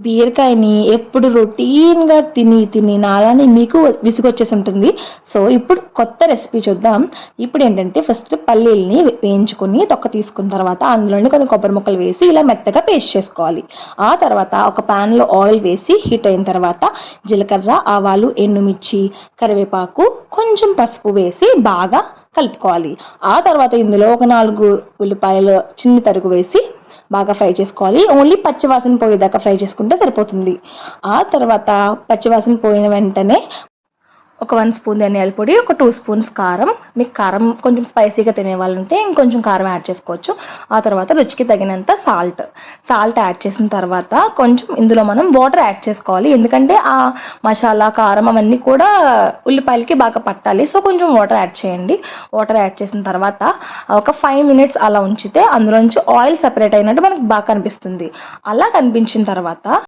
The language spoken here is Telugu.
బీరకాయని ఎప్పుడు రొటీన్గా తిని తిని నాలానే మీకు విసుగొచ్చేసి ఉంటుంది సో ఇప్పుడు కొత్త రెసిపీ చూద్దాం. ఇప్పుడు ఏంటంటే ఫస్ట్ పల్లీల్ని వేయించుకొని తొక్క తీసుకున్న తర్వాత అందులోనే కొన్ని కొబ్బరి ముక్కలు వేసి ఇలా మెత్తగా పేస్ట్ చేసుకోవాలి. ఆ తర్వాత ఒక ప్యాన్లో ఆయిల్ వేసి హీట్ అయిన తర్వాత జీలకర్ర ఆవాలు ఎండుమిర్చి కరివేపాకు కొంచెం పసుపు వేసి బాగా కలుపుకోవాలి. ఆ తర్వాత ఇందులో ఒక నాలుగు ఉల్లిపాయలు చిన్ని తరుగు వేసి బాగా ఫ్రై చేసుకోవాలి. ఓన్లీ పచ్చివాసన పోయేదాకా ఫ్రై చేసుకుంటే సరిపోతుంది. ఆ తర్వాత పచ్చివాసన పోయిన వెంటనే ఒక వన్ స్పూన్ ధనియాల పొడి ఒక టూ స్పూన్స్ కారం. మీకు కారం కొంచెం స్పైసీగా తినే వాళ్ళంటే ఇంకొంచెం కారం యాడ్ చేసుకోవచ్చు. ఆ తర్వాత రుచికి తగినంత సాల్ట్. సాల్ట్ యాడ్ చేసిన తర్వాత కొంచెం ఇందులో మనం వాటర్ యాడ్ చేసుకోవాలి. ఎందుకంటే ఆ మసాలా కారం అవన్నీ కూడా ఉల్లిపాయలకి బాగా పట్టాలి. సో కొంచెం వాటర్ యాడ్ చేయండి. వాటర్ యాడ్ చేసిన తర్వాత ఒక ఫైవ్ మినిట్స్ అలా ఉంచితే అందులోంచి ఆయిల్ సెపరేట్ అయినట్టు మనకు బాగా కనిపిస్తుంది. అలా కనిపించిన తర్వాత